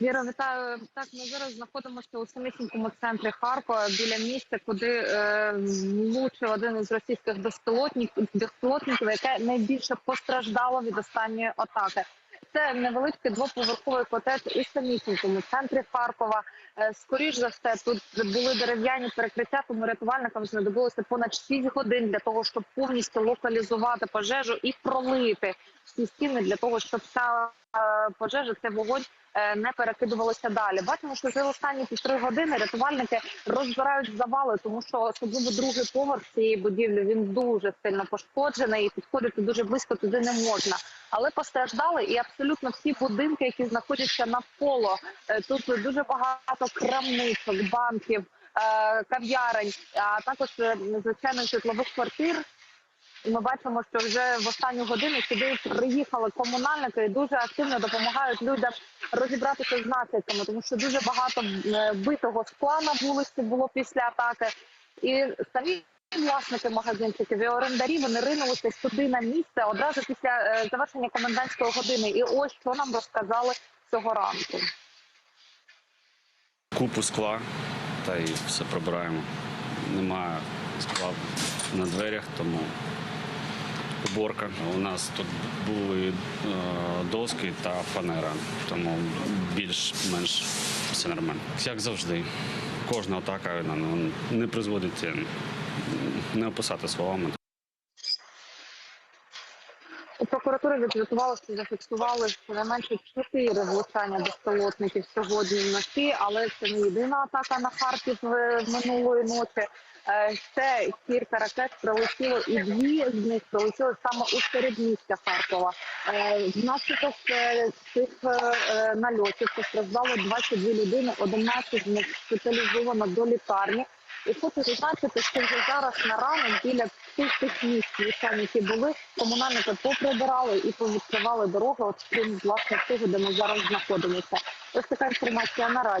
Віра, вітаю. Так, ми зараз знаходимося у самісінькому центрі Харкова біля місця, куди е, один із російських безпілотників, безпілотників, яке найбільше постраждало від останньої атаки. Це невеличкий двоповерховий котедж у самісінькому центрі Харкова. Е, скоріш за все, тут були дерев'яні перекриття, тому рятувальникам знадобилося понад 6 годин для того, щоб повністю локалізувати пожежу і пролити всі стіни для того, щоб ця е, пожежа, цей вогонь е, не перекидувалося далі. Бачимо, що за останні півтори години рятувальники розбирають завали, тому що особливо другий поверх цієї будівлі він дуже сильно пошкоджений і підходити дуже близько туди не можна. Але постраждали і абсолютно всі будинки, які знаходяться навколо. Е, Тут дуже багато крамничок, банків, кав'ярень, а також звичайно житлових квартир. І ми бачимо, що вже в останню годину сюди приїхали комунальники і дуже активно допомагають людям розібратися з наслідками, тому що дуже багато е, битого скла на вулиці було після атаки. І самі власники магазинчиків і орендарі вони ринулися сюди на місце одразу після е, завершення комендантської години. І ось що нам розказали цього ранку. купу скла та й все прибираємо. Немає скла на дверях, тому уборка. У нас тут були е, доски та фанера, тому більш-менш все нормально. Як завжди, кожна атака ну, не призводить е, не описати словами. У прокуратури відзвітували, що зафіксували щонайменше чотири влучання безпілотників сьогодні вночі, але це не єдина атака на Харків е, минулої ночі. Е, Ще кілька ракет прилетіло, і дві з них прилетіли саме у середмістя Харкова. Е, Внаслідок цих нальотів постраждало 22 людини, 11 з них спеціалізовано до лікарні. І хочу зазначити, що вже зараз на ранок біля всіх тих місць, влучань, які були, комунальники поприбирали і повідкривали дороги, от крім власне того, де ми зараз знаходимося. Ось така інформація наразі.